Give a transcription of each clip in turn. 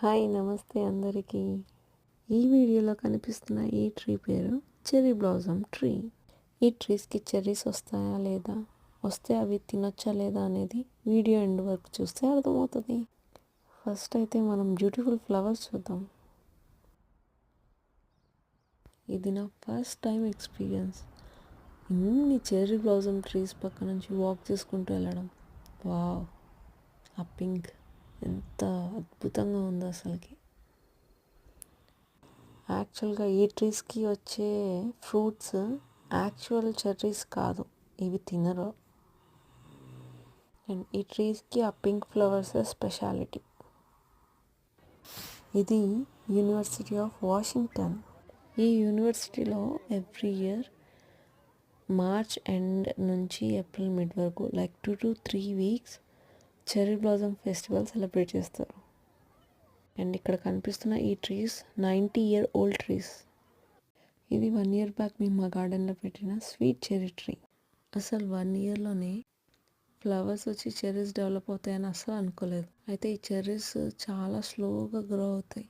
Hi నమస్తే అందరికీ. ఈ వీడియోలో కనిపిస్తున్న ఈ ట్రీ పేరు చెర్రీ బ్లాజమ్ ట్రీ. ఈ ట్రీస్కి చెర్రీస్ వస్తాయా లేదా? వస్తే అవి తినొచ్చా లేదా అనేది వీడియో ఎండ్ వరకు చూస్తే అర్థమవుతుంది. ఫస్ట్ అయితే మనం బ్యూటిఫుల్ ఫ్లవర్స్ చూద్దాం. ఇది నా ఫస్ట్ టైం ఎక్స్పీరియన్స్. ఇన్ని చెర్రీ బ్లాజమ్ ట్రీస్ పక్క నుంచి వాక్ చేసుకుంటూ వెళ్ళడం. వావ్ ఆ పింక్. ఎంత అద్భుతంగా ఉందో అసలుకి. యాక్చువల్గా ఈ ట్రీస్కి వచ్చే ఫ్రూట్స్ యాక్చువల్ చెర్రీస్ కాదు ఇవి తినరు. అండ్ ఈ ట్రీస్కి ఆ పింక్ ఫ్లవర్స్ స్పెషాలిటీ. ఇది యూనివర్సిటీ ఆఫ్ వాషింగ్టన్. ఈ యూనివర్సిటీలో ఎవ్రీ ఇయర్ మార్చ్ ఎండ్ నుంచి ఏప్రిల్ మిడ్ వరకు like two to three weeks cherry blossom festival celebrate చేస్తారు. అండ్ ఇక్కడ కనిపిస్తున్న ఈ trees ninety year old trees ఇది వన్ ఇయర్ బ్యాక్ మేము మా గార్డెన్లో పెట్టిన స్వీట్ చెర్రీ ట్రీ అసలు వన్ ఇయర్లోనే ఫ్లవర్స్ వచ్చి చెర్రీస్ డెవలప్ అవుతాయని అసలు అనుకోలేదు. అయితే ఈ చెర్రీస్ చాలా స్లోగా గ్రో అవుతాయి.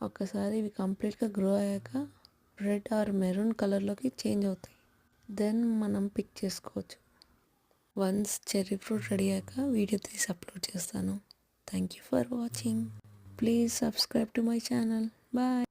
ఒక్కసారి ఇవి కంప్లీట్గా గ్రో అయ్యాక రెడ్ ఆర్ మెరూన్ కలర్లోకి చేంజ్ అవుతాయి. దెన్ మనం పిక్ చేసుకోవచ్చు. వన్స్ చెర్రీ ఫ్రూట్ రెడీ అయ్యాక వీడియో తీసి అప్లోడ్ చేస్తాను. Thank you for watching please subscribe to my channel bye